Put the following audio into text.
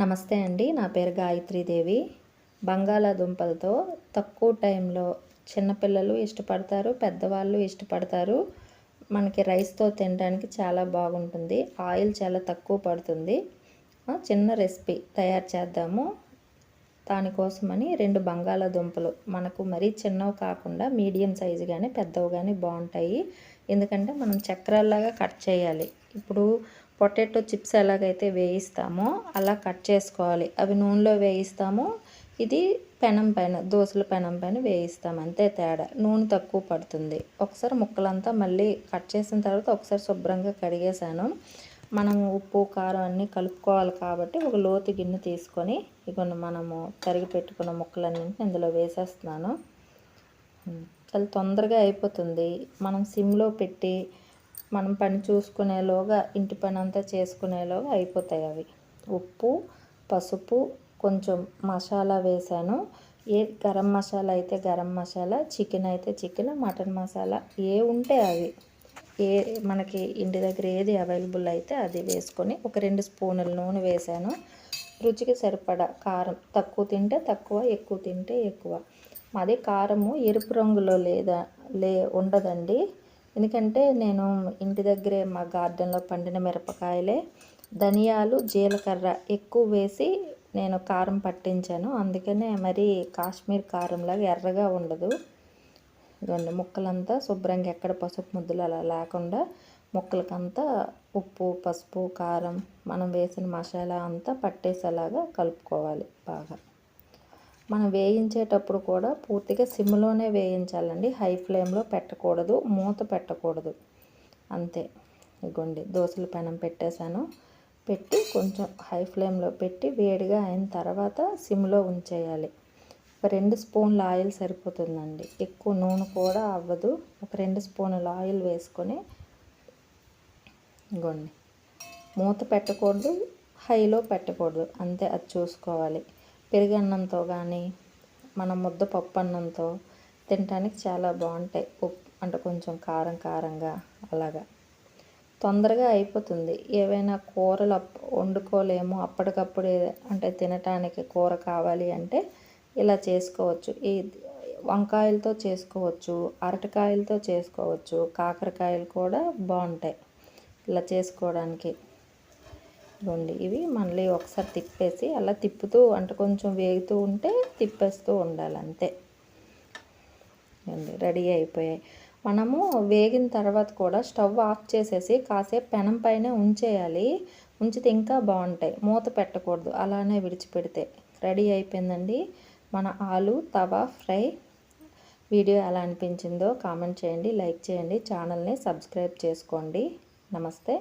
నమస్తే అండి నా పేరు గాయత్రీదేవి బంగాళాదుంపలతో తక్కువ టైంలో చిన్నపిల్లలు ఇష్టపడతారు పెద్దవాళ్ళు ఇష్టపడతారు. మనకి రైస్తో తినడానికి చాలా బాగుంటుంది. ఆయిల్ చాలా తక్కువ పడుతుంది. చిన్న రెసిపీ తయారు చేద్దాము. దానికోసమని రెండు బంగాళాదుంపలు మనకు మరీ చిన్నవి కాకుండా మీడియం సైజు కానీ పెద్దవి కానీ బాగుంటాయి. ఎందుకంటే మనం చక్రాల్లాగా కట్ చేయాలి. ఇప్పుడు పొటాటో చిప్స్ ఎలాగైతే వేయిస్తామో అలా కట్ చేసుకోవాలి. అవి నూనెలో వేయిస్తాము. ఇది పెనం పైన దోశల పెనం పైన వేయిస్తాం. అంతే తేడా. నూనె తక్కువ పడుతుంది. ఒకసారి ముక్కలంతా మళ్ళీ కట్ చేసిన తర్వాత ఒకసారి శుభ్రంగా కడిగేసాను మనం ఉప్పు కారం అన్నీ కలుపుకోవాలి కాబట్టి ఒక లోతు గిన్నె తీసుకొని ఇగోండి మనము తరిగి పెట్టుకున్న ముక్కలన్నింటిని ఇందులో వేసేస్తున్నాను. చాలా తొందరగా అయిపోతుంది. మనం సిమ్లో పెట్టి మనం పని చూసుకునేలోగా ఇంటి పని అంతా చేసుకునేలోగా అయిపోతాయి అవి. ఉప్పు పసుపు కొంచెం మసాలా వేసాను ఏ గరం మసాలా అయితే గరం మసాలా చికెన్ అయితే చికెన్ మటన్ మసాలా ఏ ఉంటే అవి. ఏ మనకి ఇంటి దగ్గర ఏది అవైలబుల్ అయితే అది వేసుకొని ఒక రెండు స్పూనుల నూనె వేసాను రుచికి సరిపడా కారం తక్కువ తింటే తక్కువ ఎక్కువ తింటే ఎక్కువ. మాది కారము ఎరుపు రంగులో లేదా లే ఉండదండి. ఎందుకంటే నేను ఇంటి దగ్గరే మా గార్డెన్లో పండిన మిరపకాయలే ధనియాలు జీలకర్ర ఎక్కువ వేసి నేను కారం పట్టించాను. అందుకనే మరి కాశ్మీర్ కారంలాగా ఎర్రగా ఉండదు. ఇదిగోండి ముక్కలంతా శుభ్రంగా ఎక్కడ పసుపు ముద్దలు అలా లేకుండా ముక్కలకంతా ఉప్పు పసుపు కారం మనం వేసిన మసాలా అంతా పట్టేసేలాగా కలుపుకోవాలి బాగా. మనం వేయించేటప్పుడు కూడా పూర్తిగా సిమ్లోనే వేయించాలండి. హై ఫ్లేమ్లో పెట్టకూడదు మూత పెట్టకూడదు. అంతే. ఇగోండి దోశల పెనం పెట్టేశాను. పెట్టి కొంచెం హై ఫ్లేమ్లో పెట్టి వేడిగా అయిన తర్వాత సిమ్లో ఉంచేయాలి. ఒక రెండు స్పూన్ల ఆయిల్ సరిపోతుందండి. ఎక్కువ నూనె కూడా అవ్వదు. ఒక రెండు స్పూన్ల ఆయిల్ వేసుకొని ఇగోండి. మూత పెట్టకూడదు హైలో పెట్టకూడదు. అంతే అది చూసుకోవాలి. పెరుగన్నంతో కానీ మన ముద్ద పప్పు అన్నంతో తినడానికి చాలా బాగుంటాయి ఉప్పు అంటే కొంచెం కారం కారంగా అలాగా. తొందరగా అయిపోతుంది. ఏవైనా కూరలు వండుకోలేము. అప్పటికప్పుడు అంటే తినటానికి కూర కావాలి అంటే ఇలా చేసుకోవచ్చు. ఈ వంకాయలతో చేసుకోవచ్చు అరటికాయలతో చేసుకోవచ్చు కాకరకాయలు కూడా బాగుంటాయి ఇలా చేసుకోవడానికి. ఇవ్వండి ఇవి మళ్ళీ ఒకసారి తిప్పేసి అలా తిప్పుతూ అంటే కొంచెం వేగుతూ ఉంటే తిప్పేస్తూ ఉండాలి అంతే. రెడీ అయిపోయాయి. మనము వేగిన తర్వాత కూడా స్టవ్ ఆఫ్ చేసేసి కాసేపు పెనం పైన ఉంచేయాలి. ఉంచితే ఇంకా బాగుంటాయి. మూత పెట్టకూడదు. అలానే విడిచిపెడితే రెడీ అయిపోయిందండి. మన ఆలు తవా ఫ్రై వీడియో ఎలా అనిపించిందో కామెంట్ చేయండి లైక్ చేయండి ఛానల్ని సబ్స్క్రైబ్ చేసుకోండి. నమస్తే.